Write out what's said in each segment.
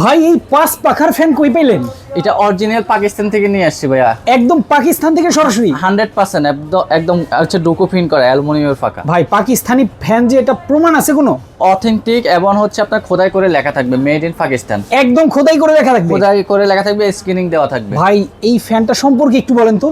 ভাই এই পাঁচ পাখার ফ্যান কই পেলেন এটা অরিজিনাল পাকিস্তান থেকে নিয়ে আসছি ভাইয়া। একদম পাকিস্তান থেকে সরাসরি? হান্ড্রেড পার্সেন্ট একদম হচ্ছে ডোকো ফিন করা অ্যালুমিনিয়ামের ফাঁকা। ভাই পাকিস্তানি ফ্যান যে এটা প্রমাণ আছে কোনো? অথেন্টিক এবং হচ্ছে আপনার খোদাই করে লেখা থাকবে মেড ইন পাকিস্তান একদম খোদাই করে লেখা থাকবে? খোদাই করে লেখা থাকবে স্ক্রিনিং দেওয়া থাকবে। ভাই এই ফ্যানটা সম্পর্কে একটু বলেন তো।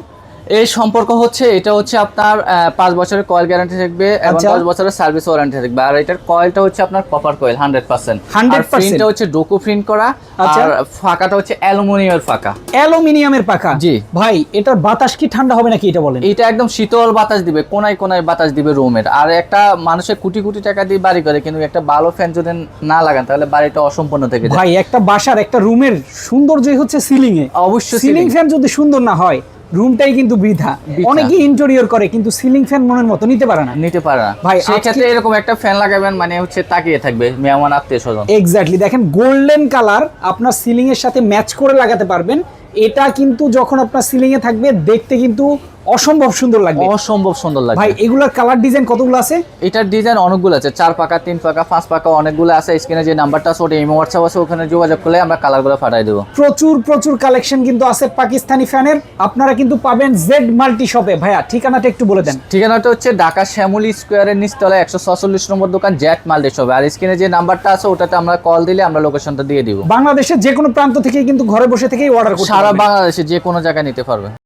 এই সম্পর্ক হচ্ছে এটা হচ্ছে আপনার পাঁচ বছরের কয়েল গ্যারান্টি থাকবে এবং আচ্ছা। দশ বছরের সার্ভিস ওয়ারেন্টি থাকবে। আর এটার কয়েলটা হচ্ছে আপনার কপার কয়েল হান্ড্রেড পার্সেন্ট 100% প্রিন্টটা হচ্ছে ডোকো প্রিন্ট করা আচ্ছা। আর ফাঁকাটা হচ্ছে অ্যালুমিনিয়ামের ফাঁকা। অ্যালুমিনিয়ামের পাখা জি। ভাই এটার বাতাস কি ঠান্ডা হবে নাকি এটা বলেন? এটা একদম শীতল বাতাস দিবে কোনায় কোনায় বাতাস দিবে রুমের। আর একটা মানুষের কোটি কোটি টাকা দিয়ে বাড়ি করে কিন্তু একটা ভালো ফ্যান যদি না লাগান তাহলে বাড়িটা অসম্পূর্ণ থেকে যায়। ভাই একটা বাসার একটা রুমের সৌন্দর্যই হচ্ছে সিলিং এ অবশ্যই সিলিং ফ্যান যদি সুন্দর না হয় রুমটাই কিন্তু বৃথা। অনেকে অনেকেই ইন্টেরিয়র করে কিন্তু সিলিং ফ্যান মনের মতো নিতে পারে না। নিতে পারে না। ভাই, সেই ক্ষেত্রে এরকম একটা ফ্যান লাগাবেন মানে হচ্ছে তাকিয়ে থাকবে মেহমান আত্মীয় স্বজন এক্স্যাক্টলি দেখেন গোল্ডেন কালার আপনার সিলিং এর সাথে ম্যাচ করে লাগাতে পারবেন। এটা কিন্তু যখন আপনার সিলিং এ থাকবে দেখতে কিন্তু অসম্ভব সুন্দর লাগবে। অসম্ভব সুন্দর লাগবে। ভাই এগুলার কালার ডিজাইন কতগুলো আছে? এটার ডিজাইন অনেকগুলো আছে চার পাকা তিন পাকা পাঁচ পাকা অনেকগুলো আছে। স্ক্রিনে যে নাম্বারটা আছে ওটা ইমো হোয়াটসঅ্যাপ আছে ওখানে যোগাযোগ করলে আমরা কালারগুলো পাঠিয়ে দেবো। প্রচুর প্রচুর কালেকশন কিন্তু আছে পাকিস্তানি ফ্যানের আপনারা কিন্তু পাবেন জেড মাল্টি শপে ভাইয়া ঠিকানাটা একটু বলে দেন। ঠিকানাটা হচ্ছে ঢাকা শ্যামলী স্কোয়ারের নিচতলা একশো ছচল্লিশ নম্বর দোকান জ্যাট মাল্টি হবে আর স্ক্রিনে যে নাম্বারটা আছে ওটাতে আমরা কল দিলে আমরা লোকেশনটা দিয়ে দিব। বাংলাদেশের যে কোনো প্রান্ত থেকে কিন্তু ঘরে বসে থেকেই অর্ডার করতে সারা। বাংলাদেশে যে কোনো জায়গায় নিতে পারবে